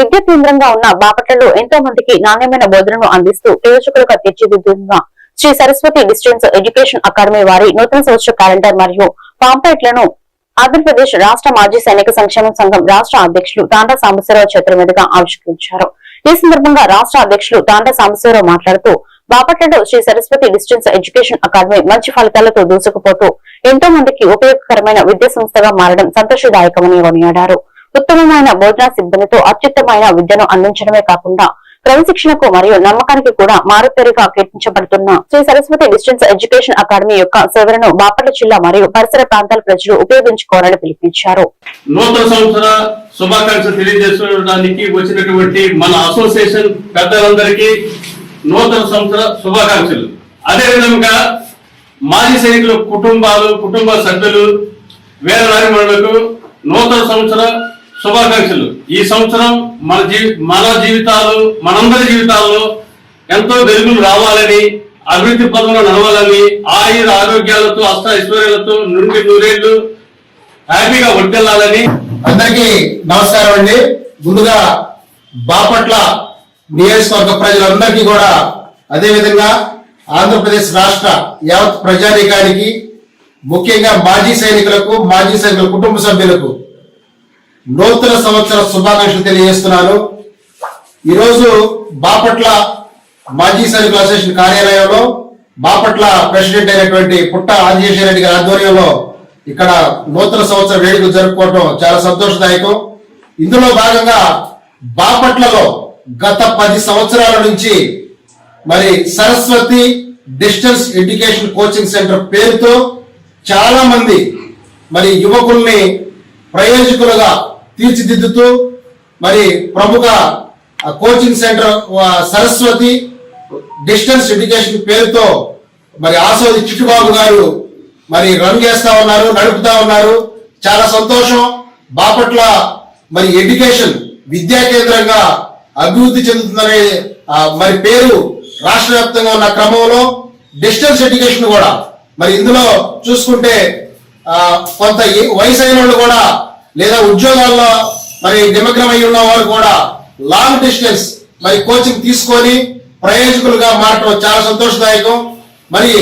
విద్య కేంద్రంగా ఉన్న బాపట్లలో ఎంతో మందికి నాణ్యమైన బోధనను అందిస్తూ ప్రయోజకులుగా తీర్చిదిద్దుతున్న Shri Saraswati distance education academy వారి నూతన సంవత్సర క్యాలెండర్ మరియు పాంప్లెట్లను ఆంధ్రప్రదేశ్ రాష్ట్ర మాజీ సైనిక సంక్షేమ సంఘం రాష్ట్ర అధ్యక్షులు తాండా సాంబశివరావు చేతుల మీదుగా ఆవిష్కరించారు. ఈ సందర్భంగా రాష్ట్ర అధ్యక్షులు తాండా సాంబశివరావు మాట్లాడుతూ బాపట్లలో Shri Saraswati distance education academy మంచి ఫలితాలతో దూసుకుపోతూ ఎంతో మందికి ఉపయోగకరమైన విద్యా సంస్థగా మారడం సంతోషదాయకమని కొనియాడారు ఉత్తమమైన బోధనా సిబ్బందితో అత్యుత్తమైన విద్యను అందించడమే కాకుండా క్రమశిక్షణకు మరియు నమ్మకానికి కూడా మారుపేరుగా కీర్తించబడుతున్న Shri Saraswati distance education academy యొక్క సేవలను బాపట్ల జిల్లా మరియు పరిసర ప్రాంతాల ప్రజలు ఉపయోగించుకోవాలని పిలుపునిచ్చారు. నూతన సంవత్సర శుభాకాంక్షలు తెలియజేసుకోవడానికి వచ్చినటువంటి మన అసోసియేషన్ పెద్దలందరికీ నూతన సంవత్సర శుభాకాంక్షలు. అదే విధంగా మాజీ సైనికుల కుటుంబాలు కుటుంబ సభ్యులు వేల నూతన సంవత్సర శుభాకాంక్షలు. ఈ సంవత్సరం మన జీవి మన జీవితాలు మనందరి జీవితాల్లో ఎంతో వెలుగులు రావాలని అభివృద్ధి పదంలో నడవాలని ఆయుర ఆరోగ్యాలతో అష్ట ఐశ్వర్యాలతో నుండి నూరేళ్ళు హ్యాపీగా వర్తిల్లాలని అందరికీ నమస్కారం అండి. ముందుగా బాపట్ల నియోజకవర్గ ప్రజలందరికీ కూడా అదేవిధంగా ఆంధ్రప్రదేశ్ రాష్ట్ర యావత్ ప్రజానీకానికి ముఖ్యంగా మాజీ సైనికులకు మాజీ సైనికుల కుటుంబ సభ్యులకు నూతన సంవత్సర శుభాకాంక్షలు తెలియజేస్తున్నాను. ఈరోజు బాపట్ల మాజీ సైనికుల అసోసియేషన్ కార్యాలయంలో బాపట్ల ప్రెసిడెంట్ అయినటువంటి పుట్ట ఆంజనేశ్వర రెడ్డి గారి ఆధ్వర్యంలో ఇక్కడ నూతన సంవత్సర వేడుకలు జరుపుకోవడం చాలా సంతోషదాయకం. ఇందులో భాగంగా బాపట్లలో గత పది సంవత్సరాల నుంచి మరి Saraswati distance education coaching centre పేరుతో చాలా మంది మరి యువకుల్ని ప్రయోజకులుగా తీర్చిదిద్దుతూ మరి ప్రముఖ coaching centre Saraswati distance education పేరుతో మరి ఆసోది చిట్టుబాబు గారు మరి రన్ చేస్తా ఉన్నారు నడుపుతా ఉన్నారు. చాలా సంతోషం. బాపట్ల మరి ఎడ్యుకేషన్ విద్యా కేంద్రంగా అభివృద్ధి చెందుతుందనే మరి పేరు రాష్ట్ర వ్యాప్తంగా ఉన్న క్రమంలో డిస్టెన్స్ ఎడ్యుకేషన్ కూడా మరి ఇందులో చూసుకుంటే కొంత వయసు అయిన వాళ్ళు కూడా లేదా ఉద్యోగాల్లో మరి నిమగ్నమై ఉన్న వారు కూడా లాంగ్ డిస్టెన్స్ మరి కోచింగ్ తీసుకొని ప్రయోజకులుగా మారటం చాలా సంతోషదాయకం. మరి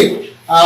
ఆ,